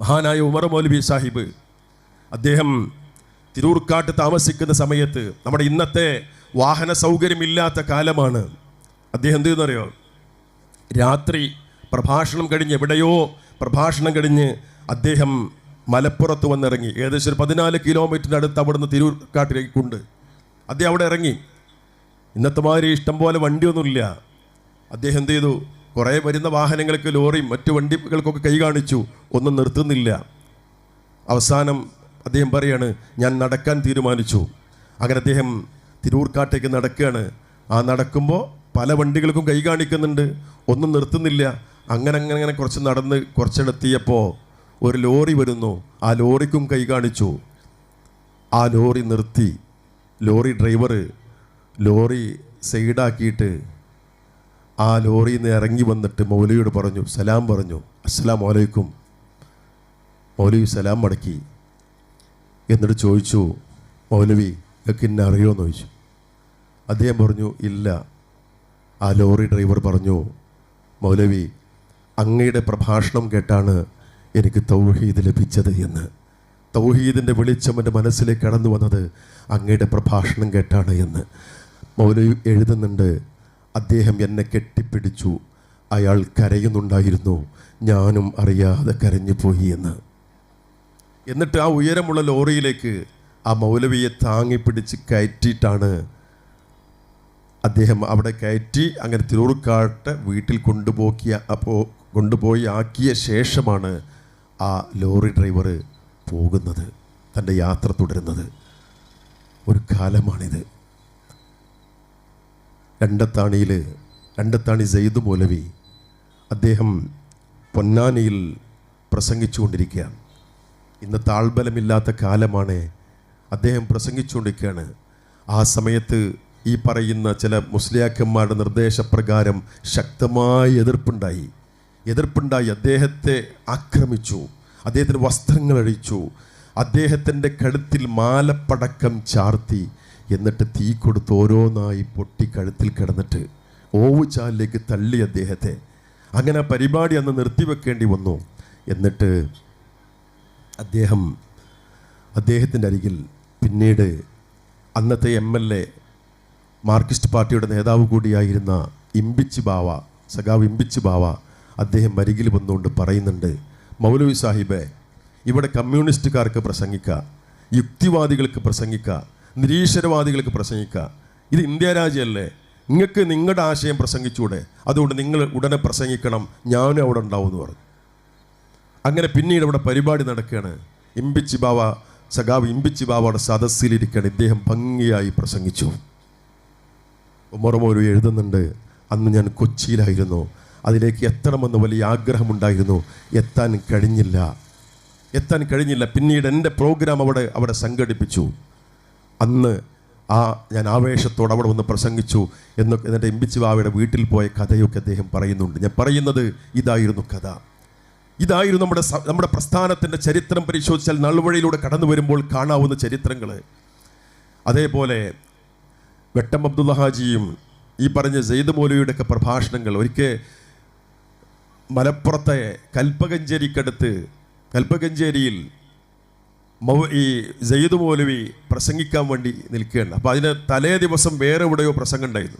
മഹാനായ ഉമർ മൗലവി സാഹിബ് അദ്ദേഹം തിരൂർക്കാട്ട് താമസിക്കുന്ന സമയത്ത് നമ്മുടെ ഇന്നത്തെ വാഹന സൗകര്യമില്ലാത്ത കാലമാണ്. അദ്ദേഹം എന്ത് ചെയ്യുന്നറിയോ രാത്രി പ്രഭാഷണം കഴിഞ്ഞ് എവിടെയോ പ്രഭാഷണം കഴിഞ്ഞ് അദ്ദേഹം മലപ്പുറത്ത് വന്നിറങ്ങി. ഏകദേശം ഒരു പതിനാല് കിലോമീറ്ററിനടുത്ത് അവിടുന്ന് തിരൂർക്കാട്ടിലേക്കുണ്ട്. അദ്ദേഹം അവിടെ ഇറങ്ങി. ഇന്നത്തെ മാതിരി ഇഷ്ടം പോലെ വണ്ടിയൊന്നുമില്ല. അദ്ദേഹം എന്ത് ചെയ്തു? കുറേ വരുന്ന വാഹനങ്ങൾക്ക് ലോറിയും മറ്റു വണ്ടികൾക്കൊക്കെ കൈ കാണിച്ചു. ഒന്നും നിർത്തുന്നില്ല. അവസാനം അദ്ദേഹം പറയാണ് ഞാൻ നടക്കാൻ തീരുമാനിച്ചു. അങ്ങനെ അദ്ദേഹം തിരൂർക്കാട്ടേക്ക് നടക്കുകയാണ്. ആ നടക്കുമ്പോൾ പല വണ്ടികൾക്കും കൈ കാണിക്കുന്നുണ്ട്. ഒന്നും നിർത്തുന്നില്ല. അങ്ങനെ അങ്ങനെ അങ്ങനെ കുറച്ച് നടന്ന് കുറച്ചെടുത്തിയപ്പോൾ ഒരു ലോറി വരുന്നു. ആ ലോറിക്കും കൈ കാണിച്ചു. ആ ലോറി നിർത്തി. ലോറി ഡ്രൈവർ ലോറി സൈഡാക്കിയിട്ട് ആ ലോറിയിൽ നിന്ന് ഇറങ്ങി വന്നിട്ട് മൗലവിയോട് പറഞ്ഞു സലാം പറഞ്ഞു. അസ്സലാം വലൈക്കും മൗലവി സലാം മടക്കി. എന്നിട്ട് ചോദിച്ചു മൗലവി നിങ്ങൾക്ക് എന്നെ അറിയുമെന്ന് ചോദിച്ചു. അദ്ദേഹം പറഞ്ഞു ഇല്ല. ആ ലോറി ഡ്രൈവർ പറഞ്ഞു മൗലവി അങ്ങയുടെ പ്രഭാഷണം കേട്ടാണ് എനിക്ക് തൗഹീദ് ലഭിച്ചത് എന്ന്. തൗഹീദിന്റെ വെളിച്ചം എന്റെ മനസ്സിലേക്ക് കടന്നു വന്നത് അങ്ങയുടെ പ്രഭാഷണം കേട്ടാണ് എന്ന്. മൗലവി എഴുതുന്നുണ്ട് അദ്ദേഹം എന്നെ കെട്ടിപ്പിടിച്ചു. അയാൾ കരയുന്നുണ്ടായിരുന്നു. ഞാനും അറിയാതെ കരഞ്ഞു പോയി എന്ന്. എന്നിട്ട് ആ ഉയരമുള്ള ലോറിയിലേക്ക് ആ മൗലവിയെ താങ്ങി പിടിച്ച് കയറ്റിയിട്ടാണ് അദ്ദേഹം അവിടെ കയറ്റി അങ്ങനെ തിരൂർക്കാട്ട് വീട്ടിൽ കൊണ്ടുപോക്കിയ അപ്പോൾ കൊണ്ടുപോയി ആക്കിയ ശേഷമാണ് ആ ലോറി ഡ്രൈവർ പോകുന്നത് തന്റെ യാത്ര തുടരുന്നത്. ഒരു കാലമാണിത്. രണ്ടത്താണിയിൽ രണ്ടത്താണി സെയ്ദ് മൗലവി അദ്ദേഹം പൊന്നാനിയിൽ പ്രസംഗിച്ചുകൊണ്ടിരിക്കുകയാണ്. ഇന്ന് താഴ്ബലമില്ലാത്ത കാലമാണ് അദ്ദേഹം പ്രസംഗിച്ചുകൊണ്ടിരിക്കുകയാണ്. ആ സമയത്ത് ഈ പറയുന്ന ചില മുസ്ലിയാക്കന്മാരുടെ നിർദ്ദേശപ്രകാരം ശക്തമായ എതിർപ്പുണ്ടായി. എതിർപ്പുണ്ടായി. അദ്ദേഹത്തെ ആക്രമിച്ചു. അദ്ദേഹത്തിന് വസ്ത്രങ്ങൾ അഴിച്ചു. അദ്ദേഹത്തിന്റെ കഴുത്തിൽ മാലപ്പടക്കം ചാർത്തി. എന്നിട്ട് തീ കൊടുത്ത് ഓരോന്നായി പൊട്ടി കഴുത്തിൽ കിടന്നിട്ട് ഓവുചാലിലേക്ക് തള്ളി അദ്ദേഹത്തെ. അങ്ങനെ പരിപാടി അന്ന് നിർത്തിവെക്കേണ്ടി വന്നു. എന്നിട്ട് അദ്ദേഹം അദ്ദേഹത്തിന്റെ അരികിൽ പിന്നീട് അന്നത്തെ എം എൽ എ മാർക്സിസ്റ്റ് പാർട്ടിയുടെ നേതാവ് കൂടിയായിരുന്ന ഇമ്പിച്ച് ബാവ സഖാവ് ഇമ്പിച്ച് ബാവ അദ്ദേഹം അരികിൽ വന്നുകൊണ്ട് പറയുന്നുണ്ട് മൗലവി സാഹിബെ ഇവിടെ കമ്മ്യൂണിസ്റ്റുകാർക്ക് പ്രസംഗിക്കുക യുക്തിവാദികൾക്ക് പ്രസംഗിക്കുക നിരീശ്വരവാദികൾക്ക് പ്രസംഗിക്കുക. ഇത് ഇന്ത്യ രാജ്യമല്ലേ? നിങ്ങൾക്ക് നിങ്ങളുടെ ആശയം പ്രസംഗിച്ചൂടെ അതുകൊണ്ട് നിങ്ങൾ ഉടനെ പ്രസംഗിക്കണം ഞാനും അവിടെ ഉണ്ടാവും എന്ന് പറഞ്ഞു. അങ്ങനെ പിന്നീട് അവിടെ പരിപാടി നടക്കുകയാണ്. ഇമ്പിച്ചി ബാവ സഖാവ് ഇമ്പിച്ചി ബാവയുടെ സദസ്സിലിരിക്കുകയാണ്. ഇദ്ദേഹം ഭംഗിയായി പ്രസംഗിച്ചു. ഉമർമോരു എഴുതുന്നുണ്ട്. അന്ന് ഞാൻ കൊച്ചിയിലായിരുന്നു. അതിലേക്ക് എത്തണമെന്ന് വലിയ ആഗ്രഹമുണ്ടായിരുന്നു. എത്താൻ കഴിഞ്ഞില്ല. എത്താൻ കഴിഞ്ഞില്ല. പിന്നീട് എന്റെ പ്രോഗ്രാം അവിടെ അവിടെ സംഘടിപ്പിച്ചു. അന്ന് ആ ഞാൻ ആവേശത്തോടെ അവിടെ വന്ന് പ്രസംഗിച്ചു എന്നൊക്കെ എന്നിട്ട് എംബിച്ചി ബാവയുടെ വീട്ടിൽ പോയ കഥയൊക്കെ അദ്ദേഹം പറയുന്നുണ്ട്. ഞാൻ പറയുന്നത് ഇതായിരുന്നു കഥ. ഇതായിരുന്നു നമ്മുടെ നമ്മുടെ പ്രസ്ഥാനത്തിന്റെ ചരിത്രം പരിശോധിച്ചാൽ നൾവഴിയിലൂടെ കടന്നു വരുമ്പോൾ കാണാവുന്ന ചരിത്രങ്ങൾ അതേപോലെ വെട്ടം അബ്ദുള്ള ഹാജിയും ഈ പറഞ്ഞ സെയ്ദ് മൗലവിയുടെ ഒക്കെ പ്രഭാഷണങ്ങൾ ഒരിക്കൽ മലപ്പുറത്തെ കൽപ്പകഞ്ചേരിക്കടുത്ത് കൽപ്പകഞ്ചേരിയിൽ മൗ ഈ ജയ്ദ് മൗലവി പ്രസംഗിക്കാൻ വേണ്ടി നിൽക്കുകയാണ്. അപ്പോൾ അതിന് തലേ ദിവസം വേറെ എവിടെയോ പ്രസംഗം ഉണ്ടായിരുന്നു.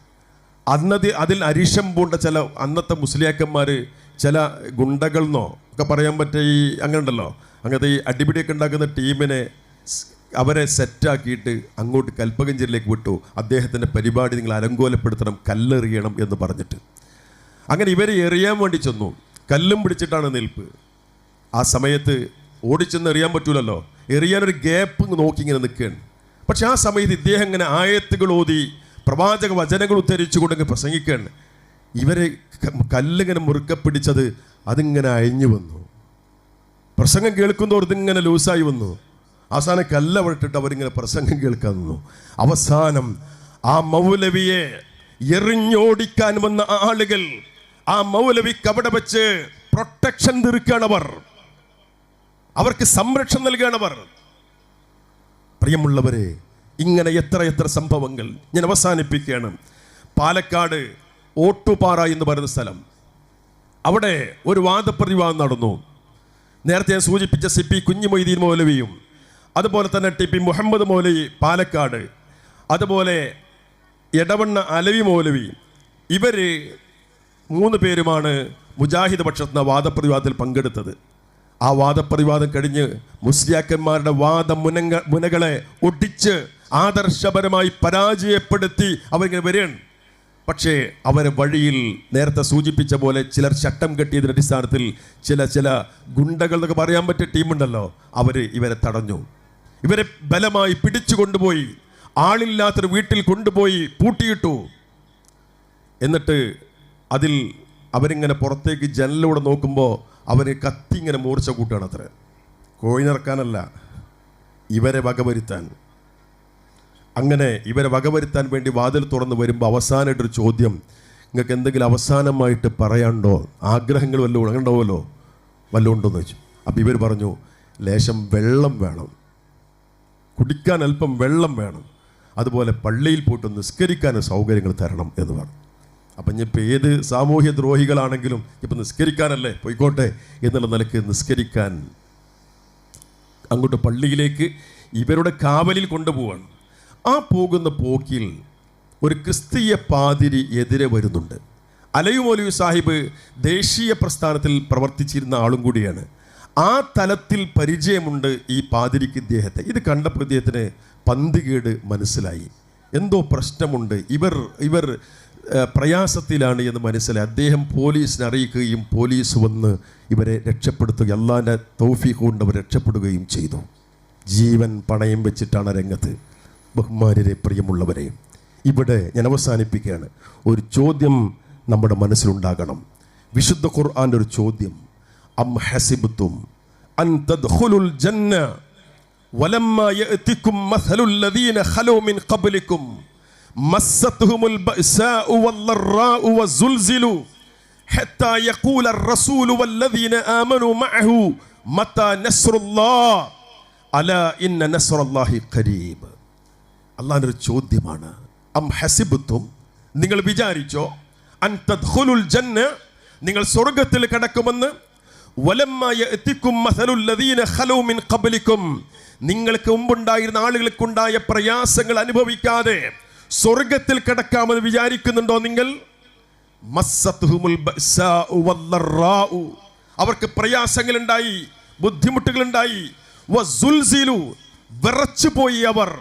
അന്നത് അതിൽ അരിശം പൂണ്ട ചില അന്നത്തെ മുസ്ലിയാക്കന്മാർ ചില ഗുണ്ടകളെന്നോ ഒക്കെ പറയാൻ പറ്റിയ ഈ അങ്ങനെ ഉണ്ടല്ലോ. അങ്ങനത്തെ ഈ അടിപിടിയൊക്കെ ഉണ്ടാക്കുന്ന ടീമിനെ അവരെ സെറ്റാക്കിയിട്ട് അങ്ങോട്ട് കൽപ്പകഞ്ചേരിയിലേക്ക് വിട്ടു. അദ്ദേഹത്തിന്റെ പരിപാടി നിങ്ങൾ അലങ്കോലപ്പെടുത്തണം കല്ലെറിയണം എന്ന് പറഞ്ഞിട്ട്. അങ്ങനെ ഇവരെ എറിയാൻ വേണ്ടി ചെന്നു. കല്ലും പിടിച്ചിട്ടാണ് നിൽപ്പ്. ആ സമയത്ത് ഓടിച്ചെന്ന് എറിയാൻ പറ്റൂലല്ലോ. എറിയാനൊരു ഗ്യാപ്പ് നോക്കി ഇങ്ങനെ നിൽക്കുകയാണ്. പക്ഷെ ആ സമയത്ത് ഇദ്ദേഹം ഇങ്ങനെ ആയത്തുകൾ ഓതി പ്രവാചക വചനങ്ങൾ ഉദ്ധരിച്ചുകൊണ്ട് ഇങ്ങനെ പ്രസംഗിക്കുകയാണ്. ഇവരെ കല്ലിങ്ങനെ മുറുക്കെ പിടിച്ചത് അതിങ്ങനെ അയഞ്ഞു വന്നു. പ്രസംഗം കേൾക്കുന്നവർ ഇതിങ്ങനെ ലൂസായി വന്നു. അവസാനം കല്ലവിട്ടിട്ട് അവരിങ്ങനെ പ്രസംഗം കേൾക്കാൻ നിന്നു അവസാനം ആ മൗലവിയെ എറിഞ്ഞോടിക്കാൻ വന്ന ആളുകൾ ആ മൗലവിക്ക് അവിടെ വെച്ച് പ്രൊട്ടക്ഷൻ തീർക്കുകയാണവർ അവർക്ക് സംരക്ഷണം നൽകുകയാണ് പറഞ്ഞത് പ്രിയമുള്ളവരെ ഇങ്ങനെ എത്ര എത്ര സംഭവങ്ങൾ ഞാൻ അവസാനിപ്പിക്കുകയാണ്. പാലക്കാട് ഓട്ടുപാറ എന്ന് പറയുന്ന സ്ഥലം. അവിടെ ഒരു വാദപ്രതിവാദം നടന്നു. നേരത്തെ ഞാൻ സൂചിപ്പിച്ച സി പി കുഞ്ഞുമൊയ്തീൻ മൗലവിയും അതുപോലെ തന്നെ ടി പി മുഹമ്മദ് മൗലവി പാലക്കാട് അതുപോലെ എടവണ്ണ അലവി മൗലവി ഇവർ മൂന്ന് പേരുമാണ് മുജാഹിദ് പക്ഷത്തിന് വാദപ്രതിവാദത്തിൽ പങ്കെടുത്തത്. ആ വാദപ്രതിവാദം കഴിഞ്ഞ് മുസ്ലിയാക്കന്മാരുടെ വാദ മുനങ്ങ മുനകളെ ഒട്ടിച്ച് ആദർശപരമായി പരാജയപ്പെടുത്തി അവരിങ്ങനെ വരികയാണ്. പക്ഷേ അവരെ വഴിയിൽ നേരത്തെ സൂചിപ്പിച്ച പോലെ ചിലർ ചട്ടം കെട്ടിയതിന്റെ അടിസ്ഥാനത്തിൽ ചില ചില ഗുണ്ടകൾ എന്നൊക്കെ പറയാൻ പറ്റിയ ടീമുണ്ടല്ലോ അവർ ഇവരെ തടഞ്ഞു. ഇവരെ ബലമായി പിടിച്ചു കൊണ്ടുപോയി ആളില്ലാത്തൊരു വീട്ടിൽ കൊണ്ടുപോയി പൂട്ടിയിട്ടു. എന്നിട്ട് അതിൽ അവരിങ്ങനെ പുറത്തേക്ക് ജനലിലൂടെ നോക്കുമ്പോൾ അവർ കത്തി ഇങ്ങനെ മൂർച്ച കൂട്ടുകയാണ് അത്ര. കോഴി നിറക്കാനല്ല ഇവരെ വകവരുത്താൻ. അങ്ങനെ ഇവരെ വകവരുത്താൻ വേണ്ടി വാതിൽ തുറന്ന് വരുമ്പോൾ അവസാനമായിട്ടൊരു ചോദ്യം നിങ്ങൾക്ക് എന്തെങ്കിലും അവസാനമായിട്ട് പറയാണ്ടോ ആഗ്രഹങ്ങൾ വല്ലതും ഉണങ്ങണ്ടാവുമല്ലോ വല്ലതും ഉണ്ടോയെന്ന് വെച്ചു അപ്പോൾ ഇവർ പറഞ്ഞു ലേശം വെള്ളം വേണം. കുടിക്കാൻ അല്പം വെള്ളം വേണം. അതുപോലെ പള്ളിയിൽ പോയിട്ട് നിസ്കരിക്കാൻ സൗകര്യങ്ങൾ തരണം എന്ന് പറഞ്ഞു. അപ്പം ഇനിയിപ്പോൾ ഏത് സാമൂഹ്യ ദ്രോഹികളാണെങ്കിലും ഇപ്പം നിസ്കരിക്കാനല്ലേ? പോയിക്കോട്ടെ. എന്നുള്ള നിലയ്ക്ക് നിസ്കരിക്കാൻ അങ്ങോട്ട് പള്ളിയിലേക്ക് ഇവരുടെ കാവലിൽ കൊണ്ടുപോവാണ്. ആ പോകുന്ന പോക്കിൽ ഒരു ക്രിസ്തീയ പാതിരി എതിരെ വരുന്നുണ്ട്. അലയു സാഹിബ് ദേശീയ പ്രസ്ഥാനത്തിൽ പ്രവർത്തിച്ചിരുന്ന ആളും കൂടിയാണ്. ആ തലത്തിൽ പരിചയമുണ്ട് ഈ പാതിരിക്ക് ഇദ്ദേഹത്തെ. ഇത് കണ്ടപ്പോൾ ഇദ്ദേഹത്തിന് പന്തികേട് മനസ്സിലായി. എന്തോ പ്രശ്നമുണ്ട്. ഇവർ ഇവർ പ്രയാസത്തിലാണ് എന്ന് മനസ്സിലായി. അദ്ദേഹം പോലീസിനെ അറിയിക്കുകയും പോലീസ് വന്ന് ഇവരെ രക്ഷപ്പെടുത്തുകയും അള്ളാന്റെ തൗഫീഖ് കൊണ്ട് അവർ രക്ഷപ്പെടുകയും ചെയ്തു. ജീവൻ പണയം വെച്ചിട്ടാണ് രംഗത്ത്. ബഹുമാനരെ പ്രിയമുള്ളവരെ ഇവിടെ ഞാൻ അവസാനിപ്പിക്കുകയാണ്. ഒരു ചോദ്യം നമ്മുടെ മനസ്സിലുണ്ടാകണം. വിശുദ്ധ ഖുർആാന്റെ ഒരു ചോദ്യം. അം ഹസിബുത്തും അൻ ജന്ന വലമ്മ യഅതികും മസലുൽ ലദീന ഖലൂ മിൻ مستهم البأساء والضراء والزلزلوا حتى يقول الرسول والذين آمنوا معه متى نصر الله ألا إن نصر الله قريب അള്ളാഹിൻ്റെ ഒരു ചോദ്യമാണ് അം ഹസിബത്തും നിങ്ങൾ വിചാരിച്ചോ അൻ തദ്ഖുലുൽ ജന്ന നിങ്ങൾ സ്വർഗത്തിൽ കടക്കുമെന്ന് വലമ്മ യഅതികും മസലുൽ ലദീന ഖലൂ മിൻ ഖബ്ലിക്കും നിങ്ങൾക്ക് മുമ്പുണ്ടായിരുന്ന ആളുകൾക്കുണ്ടായ പ്രയാസങ്ങൾ അനുഭവിക്കാതെ സ്വർഗത്തിൽ കിടക്കാമെന്ന് വിചാരിക്കുന്നുണ്ടോ നിങ്ങൾ. അവർക്ക് പ്രയാസങ്ങളുണ്ടായി ബുദ്ധിമുട്ടുകളുണ്ടായി. വിറച്ചുപോയി അവർ.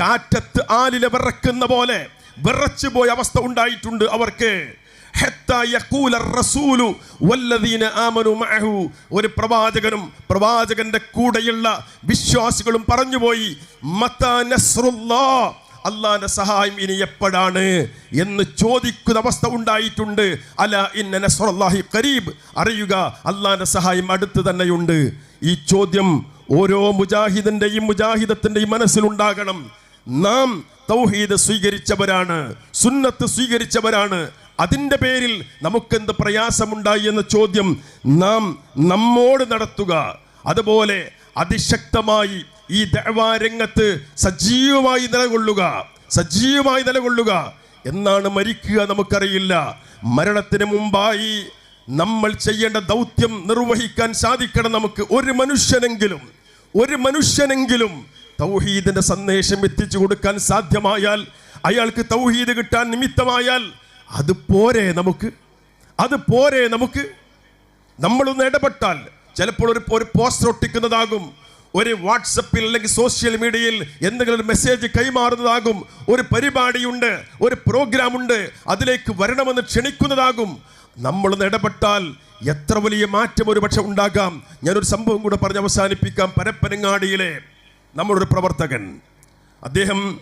കാറ്റത്ത് ആലിലെ വിറക്കുന്ന പോലെ വിറച്ചുപോയ അവസ്ഥ ഉണ്ടായിട്ടുണ്ട് അവർക്ക്. ഒരു പ്രവാചകനും പ്രവാചകന്റെ കൂടെയുള്ള വിശ്വാസികളും പറഞ്ഞുപോയി മത്താ അള്ളാന്റെ സഹായം ഇനി എപ്പോഴാണ് എന്ന് ചോദിക്കുന്ന അവസ്ഥ ഉണ്ടായിട്ടുണ്ട്. അല ഇന്ന നസ്റുല്ലാഹി കരീബ് അറിയുക അള്ളാന്റെ സഹായം അടുത്ത് തന്നെയുണ്ട്. ഈ ചോദ്യം ഓരോ മുജാഹിദിന്റെയും മുജാഹിദത്തിന്റെയും മനസ്സിലുണ്ടാകണം. നാം തൗഹീദ് സ്വീകരിച്ചവരാണ് സുന്നത്ത് സ്വീകരിച്ചവരാണ്. അതിന്റെ പേരിൽ നമുക്കെന്ത് പ്രയാസമുണ്ടായി എന്ന ചോദ്യം നാം നമ്മോട് നടത്തുക. അതുപോലെ അതിശക്തമായി ഈ ദേവാരംഗത്ത് സജീവമായി നിലകൊള്ളുക സജീവമായി നിലകൊള്ളുക. എന്നാണ് മരിക്കുക നമുക്കറിയില്ല. മരണത്തിന് മുമ്പായി നമ്മൾ ചെയ്യേണ്ട ദൗത്യം നിർവഹിക്കാൻ സാധിക്കണം നമുക്ക്. ഒരു മനുഷ്യനെങ്കിലും ഒരു മനുഷ്യനെങ്കിലും തൗഹീദിന്റെ സന്ദേശം എത്തിച്ചു കൊടുക്കാൻ സാധ്യമായാൽ അയാൾക്ക് തൗഹീദ് കിട്ടാൻ നിമിത്തമായാൽ അത് പോരെ നമുക്ക്? അത് പോരെ നമുക്ക്? നമ്മളൊന്ന് ഇടപെട്ടാൽ ചിലപ്പോൾ ഒരു ഒരു പോസ്റ്റർ ഒട്ടിക്കുന്നതാകും. ഒരു വാട്സപ്പിൽ അല്ലെങ്കിൽ സോഷ്യൽ മീഡിയയിൽ എന്തെങ്കിലും ഒരു മെസ്സേജ് കൈമാറുന്നതാകും. ഒരു പരിപാടിയുണ്ട് ഒരു പ്രോഗ്രാം ഉണ്ട് അതിലേക്ക് വരണമെന്ന് ക്ഷണിക്കുന്നതാകും. നമ്മളൊന്ന് ഇടപെട്ടാൽ എത്ര വലിയ മാറ്റം ഒരു പക്ഷെ ഉണ്ടാകാം. ഞാനൊരു സംഭവം കൂടെ പറഞ്ഞ് അവസാനിപ്പിക്കാം പരപ്പനങ്ങാടിയിലെ നമ്മളൊരു പ്രവർത്തകൻ. അദ്ദേഹം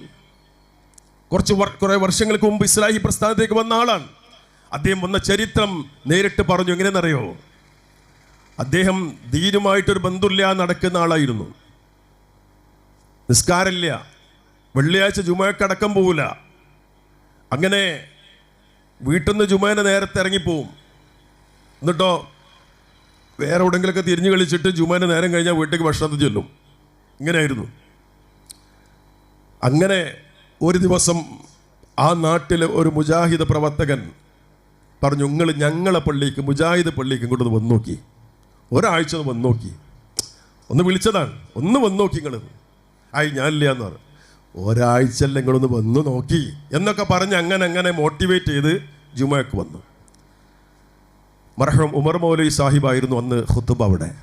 കുറച്ച് കുറേ വർഷങ്ങൾക്ക് മുമ്പ് ഇസ്ലാഹി പ്രസ്ഥാനത്തേക്ക് വന്ന ആളാണ്. അദ്ദേഹം വന്ന ചരിത്രം നേരിട്ട് പറഞ്ഞു എങ്ങനെയെന്നറിയോ? അദ്ദേഹം ധീരുമായിട്ടൊരു ബന്ധുല്ല നടക്കുന്ന ആളായിരുന്നു. നിസ്കാരമില്ല. വെള്ളിയാഴ്ച ജുമയക്കടക്കം പോവില്ല അങ്ങനെ വീട്ടിൽ നിന്ന് ജുമേനെ നേരത്തെ ഇറങ്ങിപ്പോവും. എന്നിട്ടോ വേറെ എവിടെങ്കിലൊക്കെ തിരിഞ്ഞു കളിച്ചിട്ട് ജുമേനെ നേരം കഴിഞ്ഞാൽ വീട്ടിലേക്ക് ഭക്ഷണത്തിൽ ചെല്ലും. ഇങ്ങനെയായിരുന്നു. അങ്ങനെ ഒരു ദിവസം ആ നാട്ടിലെ ഒരു മുജാഹിദ് പ്രവർത്തകൻ പറഞ്ഞു നിങ്ങൾ ഞങ്ങളെ പള്ളിക്ക് മുജാഹിദ് പള്ളിക്ക് ഇങ്ങോട്ട് വന്നു നോക്കി. ഒരാഴ്ച വന്ന് നോക്കി ഒന്ന് വിളിച്ചതാണ്. ഒന്ന് വന്ന് നോക്കി നിങ്ങൾ ആയി ഞാനില്ല എന്ന് പറഞ്ഞു. ഒരാഴ്ച അല്ല നിങ്ങളൊന്ന് വന്ന് നോക്കി. എന്നൊക്കെ പറഞ്ഞ് അങ്ങനെ അങ്ങനെ മോട്ടിവേറ്റ് ചെയ്ത് ജുമയ്ക്ക് വന്നു. മർഹം ഉമർ മൗലവി സാഹിബായിരുന്നു അന്ന് ഹുത്തുബ അവിടെ.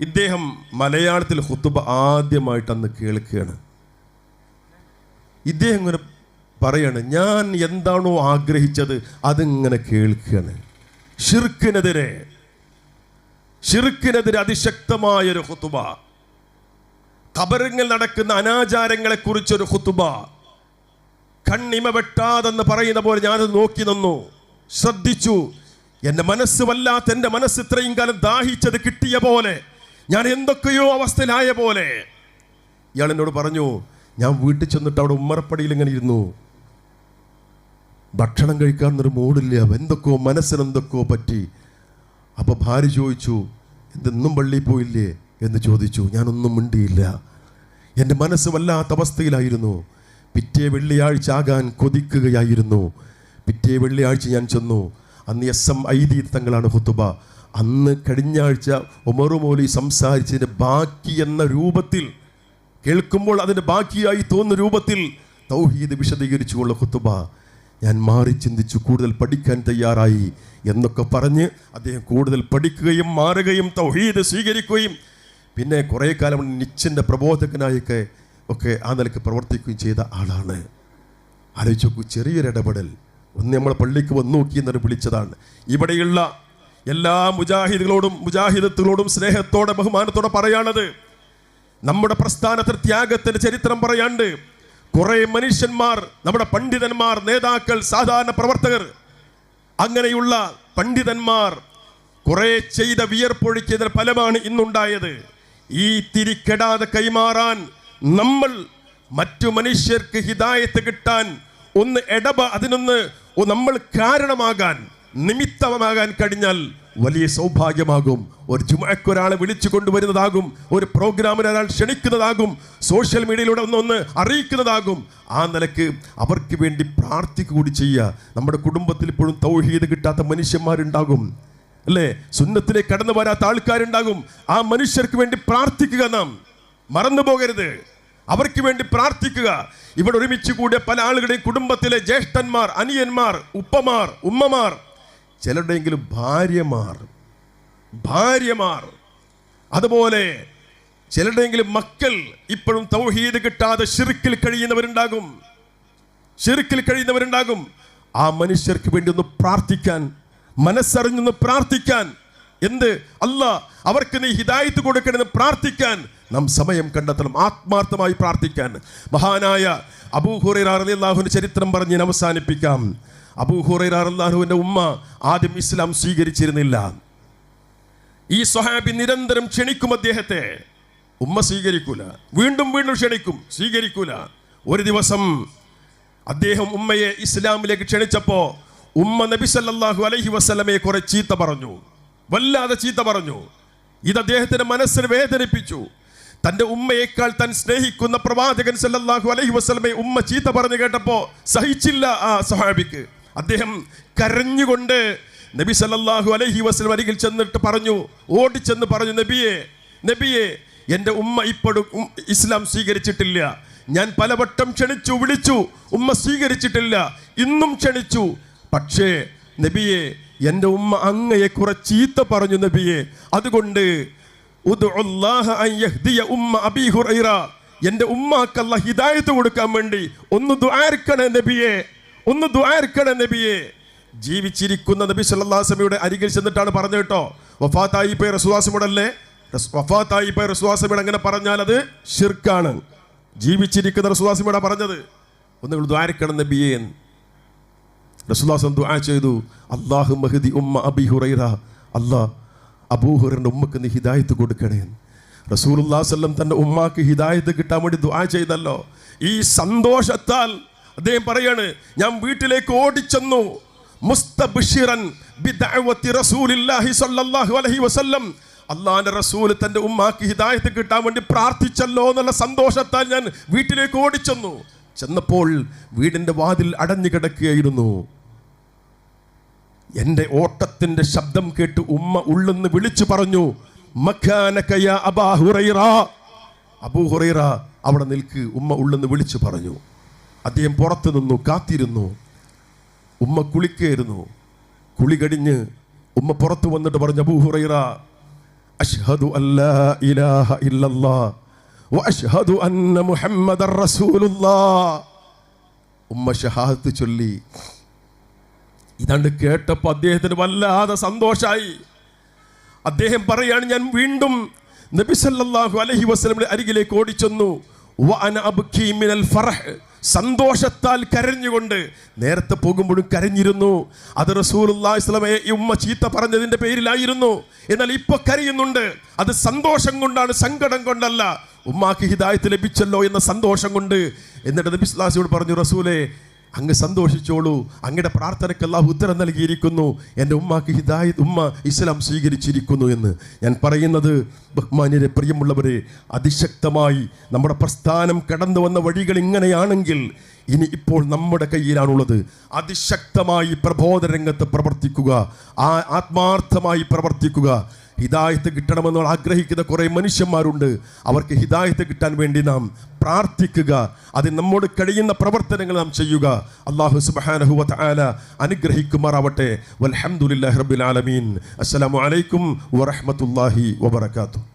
ഇദ്ദേഹം മലയാളത്തിൽ ഹുത്തുബ ആദ്യമായിട്ട് അന്ന് കേൾക്കുകയാണ്. ഇദ്ദേഹം ഇങ്ങനെ പറയാണ് ഞാൻ എന്താണോ ആഗ്രഹിച്ചത് അതിങ്ങനെ കേൾക്കുകയാണ്. ഷിർക്കിനെതിരെ ഷിർക്കിനെതിരെ അതിശക്തമായൊരു ഹുത്തുബ കബറിങ്ങിൽ നടക്കുന്ന അനാചാരങ്ങളെ കുറിച്ചൊരു ഹുത്തുബ കണ്ണിമ വെട്ടാതെന്ന് പറയുന്ന പോലെ ഞാനത് നോക്കി നിന്നു. ശ്രദ്ധിച്ചു. എന്റെ മനസ്സ് വല്ലാത്ത എന്റെ മനസ്സ് ഇത്രയും കാലം ദാഹിച്ചത് കിട്ടിയ പോലെ ഞാൻ എന്തൊക്കെയോ അവസ്ഥയിലായ പോലെ. ഇയാൾ എന്നോട് പറഞ്ഞു ഞാൻ വീട്ടിൽ ചെന്നിട്ട് അവിടെ ഉമ്മറപ്പടിയിൽ ഇങ്ങനെ ഇരുന്നു. ഭക്ഷണം കഴിക്കാൻ ഒരു മൂടില്ല എന്തൊക്കെയോ മനസ്സിനെന്തൊക്കെയോ പറ്റി. അപ്പോൾ ഭാര്യ ചോദിച്ചു എന്തെന്നും പള്ളിയിൽ പോയില്ലേ? എന്ന് ചോദിച്ചു ഞാനൊന്നും മിണ്ടിയില്ല. എന്റെ മനസ്സ് വല്ലാത്ത അവസ്ഥയിലായിരുന്നു. പിറ്റേ വെള്ളിയാഴ്ച ആകാൻ കൊതിക്കുകയായിരുന്നു. പിറ്റേ വെള്ളിയാഴ്ച ഞാൻ ചെന്നു. അന്ന് എസ് എം ഐദി തങ്ങളാണ് ഹുത്തുബ അന്ന് കഴിഞ്ഞ ആഴ്ച ഉമറു മൗലി സംസാരിച്ചതിന്റെ ബാക്കി എന്ന രൂപത്തിൽ കേൾക്കുമ്പോൾ അതിന്റെ ബാക്കിയായി തോന്നുന്ന രൂപത്തിൽ തൗഹീദ് വിശദീകരിച്ചുകൊള്ള ഹുത്തുബ ഞാൻ മാറി ചിന്തിച്ചു കൂടുതൽ പഠിക്കാൻ തയ്യാറായി എന്നൊക്കെ പറഞ്ഞ് അദ്ദേഹം കൂടുതൽ പഠിക്കുകയും മാറുകയും തൗഹീദ് സ്വീകരിക്കുകയും പിന്നെ കുറേ കാലം നിച്ചിന്റെ പ്രബോധകനായൊക്കെ ഒക്കെ ആ നിലയ്ക്ക് പ്രവർത്തിക്കുകയും ചെയ്ത ആളാണ്. ആലോചിച്ച് നോക്കൂ ചെറിയൊരു ഇടപെടൽ. ഒന്ന് നമ്മൾ പള്ളിക്ക് വന്നു നോക്കി എന്നൊരു വിളിച്ചതാണ്. ഇവിടെയുള്ള എല്ലാ മുജാഹിദുകളോടും മുജാഹിദത്തുകളോടും സ്നേഹത്തോടെ ബഹുമാനത്തോടെ പറയാനുള്ളത് നമ്മുടെ പ്രസ്ഥാനത്തിൽ ത്യാഗത്തിന്റെ ചരിത്രം പറയാണ്ട് കുറെ മനുഷ്യന്മാർ നമ്മുടെ പണ്ഡിതന്മാർ നേതാക്കൾ സാധാരണ പ്രവർത്തകർ അങ്ങനെയുള്ള പണ്ഡിതന്മാർ കുറെ ചെയ്ത വിയർപ്പൊഴുക്കിയതിന് ഫലമാണ് ഇന്നുണ്ടായത്. ഈ തിരിക്കെടാതെ കൈമാറാൻ നമ്മൾ മറ്റു മനുഷ്യർക്ക് ഹിതായത്ത് കിട്ടാൻ ഒന്ന് ഇടപ അതിനൊന്ന് നമ്മൾ കാരണമാകാൻ നിമിത്തമാകാൻ കഴിഞ്ഞാൽ വലിയ സൗഭാഗ്യമാകും. ഒരു ജുമയ്ക്ക് ഒരാളെ വിളിച്ചു കൊണ്ടുവരുന്നതാകും. ഒരു പ്രോഗ്രാമിന് ഒരാൾ ക്ഷണിക്കുന്നതാകും. സോഷ്യൽ മീഡിയയിലൂടെ ഒന്ന് ഒന്ന് അറിയിക്കുന്നതാകും. ആ നിലയ്ക്ക് അവർക്ക് വേണ്ടി പ്രാർത്ഥിക്കുക കൂടി ചെയ്യുക. നമ്മുടെ കുടുംബത്തിൽ ഇപ്പോഴും തൗഹീദ് കിട്ടാത്ത മനുഷ്യന്മാരുണ്ടാകും. അല്ലേ? സുന്നത്തിനെ കടന്നു വരാത്ത ആൾക്കാരുണ്ടാകും. ആ മനുഷ്യർക്ക് വേണ്ടി പ്രാർത്ഥിക്കുക നാം. മറന്നു പോകരുത്. അവർക്ക് വേണ്ടി പ്രാർത്ഥിക്കുക. ഇവിടെ ഒരുമിച്ച് കൂടിയ പല ആളുകളുടെയും കുടുംബത്തിലെ ജ്യേഷ്ഠന്മാർ അനിയന്മാർ ഉപ്പമാർ ഉമ്മമാർ ചിലരുടെയെങ്കിലും ഭാര്യമാർ ഭാര്യമാർ അതുപോലെ ചിലരുടെയെങ്കിലും മക്കൾ ഇപ്പോഴും തൗഹീദ് കിട്ടാതെ ഷിർക്കിൽ കഴിയുന്നവരുണ്ടാകും. ഷിർക്കിൽ കഴിയുന്നവരുണ്ടാകും. ആ മനുഷ്യർക്ക് വേണ്ടി ഒന്ന് പ്രാർത്ഥിക്കാൻ മനസ്സറിഞ്ഞൊന്ന് പ്രാർത്ഥിക്കാൻ. എന്ത്? അല്ല അവർക്ക് നീ ഹിദായത്ത് കൊടുക്കണമെന്ന് പ്രാർത്ഥിക്കാൻ. നാം സമയം കണ്ടെത്തണം ആത്മാർത്ഥമായി പ്രാർത്ഥിക്കാൻ. മഹാനായ അബൂഹുറാഹുവിന്റെ ചരിത്രം പറഞ്ഞ് അവസാനിപ്പിക്കാം. അബൂഹുറാഹുവിന്റെ ഉമ്മ ആദ്യം ഇസ്ലാം സ്വീകരിച്ചിരുന്നില്ല. ഈ സൊഹാബി നിരന്തരം ക്ഷണിക്കും അദ്ദേഹത്തെ. ഉമ്മ സ്വീകരിക്കൂല. വീണ്ടും വീണ്ടും ക്ഷണിക്കും. സ്വീകരിക്കൂല. ഒരു ദിവസം അദ്ദേഹം ഉമ്മയെ ഇസ്ലാമിലേക്ക് ക്ഷണിച്ചപ്പോൾ ഉമ്മ നബി സല്ലാഹു അലഹി വസ്ലമയെ കുറെ ചീത്ത പറഞ്ഞു. വല്ലാതെ ചീത്ത പറഞ്ഞു. ഇത് അദ്ദേഹത്തിന്റെ മനസ്സിനെ വേദനിപ്പിച്ചു. തന്റെ ഉമ്മയേക്കാൾ താൻ സ്നേഹിക്കുന്ന പ്രവാചകൻ സല്ലാഹു അലഹി വസല്ലമയെ ഉമ്മ ചീത്ത പറഞ്ഞു കേട്ടപ്പോൾ സഹിച്ചില്ല ആ സഹാബിക്ക് അദ്ദേഹം കരഞ്ഞുകൊണ്ട് നബി സല്ലാഹു അലഹി വസല്ലം അരികിൽ ചെന്നിട്ട് പറഞ്ഞു ഓടിച്ചെന്ന് പറഞ്ഞു നബിയെ നബിയെ എന്റെ ഉമ്മ ഇപ്പോഴും ഇസ്ലാം സ്വീകരിച്ചിട്ടില്ല. ഞാൻ പലവട്ടം ക്ഷണിച്ചു വിളിച്ചു ഉമ്മ സ്വീകരിച്ചിട്ടില്ല. ഇന്നും ക്ഷണിച്ചു. പക്ഷേ നബിയെ എന്റെ ഉമ്മ അങ്ങയെ കുറെ ചീത്ത പറഞ്ഞു നബിയെ. അതുകൊണ്ട് ഉമ്മ അബീ എന്റെ ഉമ്മാക്കല്ല ഹിദായത്ത് കൊടുക്കാൻ വേണ്ടി ഒന്ന് ദ്വാരക്കണേ നബിയെ. ഒന്ന് ദുആർക്കണേ നബിയെ. ജീവിച്ചിരിക്കുന്ന നബി സല്ലാസമിയുടെ അരികിൽ ചെന്നിട്ടാണ് പറഞ്ഞു കേട്ടോ. വഫാത്തായി പേ റസുവാസമിടല്ലേ വഫാത്തായി പേ റസുവാസമിയുടെ അങ്ങനെ പറഞ്ഞാൽ അത് ഷിർക്കാണ് ജീവിച്ചിരിക്കുന്ന റസുവാസമിയുടെ പറഞ്ഞത്. ഒന്ന് ദ്വാരക്കണം നബിയെ റസുല്ലാസം ദുആ ചെയ്തു. അള്ളാഹു മഹദി ഉമ്മ അബി ഹുറൈറ. അല്ലാ അബൂഹുറിന്റെ ഉമ്മക്ക് നീ ഹിദായത്ത് കൊടുക്കണേ റസൂലുല്ലാ സ്വല്ലം തന്റെ ഉമ്മാക്ക് ഹിദായത്ത് കിട്ടാൻ വേണ്ടി ദുആ ചെയ്തല്ലോ. ഈ സന്തോഷത്താൽ അദ്ദേഹം പറയാണ് ഞാൻ വീട്ടിലേക്ക് ഓടിച്ചെന്നു. മുസ്തബിഷിറൻ അള്ളാന്റെ റസൂൽ തന്റെ ഉമ്മാക്ക് ഹിദായത്ത് കിട്ടാൻ വേണ്ടി പ്രാർത്ഥിച്ചല്ലോ എന്നുള്ള സന്തോഷത്താൽ ഞാൻ വീട്ടിലേക്ക് ഓടിച്ചെന്നു. ചെന്നപ്പോൾ വീടിന്റെ വാതിൽ അടഞ്ഞു കിടക്കുകയായിരുന്നു. എന്റെ ഓട്ടത്തിന്റെ ശബ്ദം കേട്ട് ഉമ്മ ഉള്ളെന്ന് വിളിച്ചു പറഞ്ഞു അബാ ഹുറൈറ. അബൂ ഹുറൈറ അവിടെ നിൽക്ക് ഉമ്മ ഉള്ളെന്ന് വിളിച്ചു പറഞ്ഞു. അദ്ദേഹം പുറത്തു നിന്നു കാത്തിരുന്നു. ഉമ്മ കുളിക്കായിരുന്നു കുളി കഴിഞ്ഞ് ഉമ്മ പുറത്തു വന്നിട്ട് പറഞ്ഞു അബൂ ഹുറൈറ അഷ്ഹദു അല്ലാ ഇലാഹ ഇല്ലല്ലാ വഅഷ്ഹദു അന്ന മുഹമ്മദർ റസൂലുള്ളാ ഉമ്മ ഷഹാദത്ത് ചൊല്ലി. ഇതാണ്ട് കേട്ടപ്പോൾ അദ്ദേഹത്തിന് വല്ലാതെ സന്തോഷായി. അദ്ദേഹം പറയാണ് ഞാൻ വീണ്ടും നബി സല്ലല്ലാഹു അലൈഹി വസല്ലമയുടെ അരികിലേക്ക് ഓടിച്ചെന്നു. സന്തോഷത്താൽ കരഞ്ഞുകൊണ്ട് നേരത്തെ പോകുമ്പോഴും കരഞ്ഞിരുന്നു. അത് റസൂലുള്ളാഹി സ്വലമയെ ഈ ഉമ്മ ചീത്ത പറഞ്ഞതിന്റെ പേരിലായിരുന്നു. എന്നാൽ ഇപ്പൊ കരയുന്നുണ്ട്. അത് സന്തോഷം കൊണ്ടാണ് സങ്കടം കൊണ്ടല്ല. ഉമ്മാക്ക് ഹിദായത്ത് ലഭിച്ചല്ലോ എന്ന സന്തോഷം കൊണ്ട്. എന്നിട്ട് നബി സ്ലാസിയോട് പറഞ്ഞു റസൂലെ അങ്ങ് സന്തോഷിച്ചോളൂ. അങ്ങയുടെ പ്രാർത്ഥനയ്ക്ക് അല്ലാഹു ഉത്തരം നൽകിയിരിക്കുന്നു. എന്റെ ഉമ്മാക്ക് ഹിദായത് ഉമ്മ ഇസ്ലാം സ്വീകരിച്ചിരിക്കുന്നു എന്ന് ഞാൻ പറയുന്നത് ബഹ്മാന്യരെ പ്രിയമുള്ളവരെ അതിശക്തമായി നമ്മുടെ പ്രസ്ഥാനം കടന്നു വന്ന വഴികൾ ഇങ്ങനെയാണെങ്കിൽ ഇനി ഇപ്പോൾ നമ്മുടെ കയ്യിലാണുള്ളത്. അതിശക്തമായി പ്രബോധന രംഗത്ത് പ്രവർത്തിക്കുക. ആ ആത്മാർത്ഥമായി പ്രവർത്തിക്കുക. ഹിദായത്ത് കിട്ടണമെന്ന് ആഗ്രഹിക്കുന്ന കുറേ മനുഷ്യന്മാരുണ്ട്. അവർക്ക് ഹിദായത്ത് കിട്ടാൻ വേണ്ടി നാം പ്രാർത്ഥിക്കുക. അത് നമ്മോട് കഴിയുന്ന പ്രവർത്തനങ്ങൾ നാം ചെയ്യുക. അള്ളാഹു സുബ്ഹാനഹു വ തആല അനുഗ്രഹിക്കുമാറാവട്ടെ. ആലമീൻ. അസ്സലാമു അലൈക്കും വറഹ്മത്തുള്ളാഹി വബറകാതുഹു.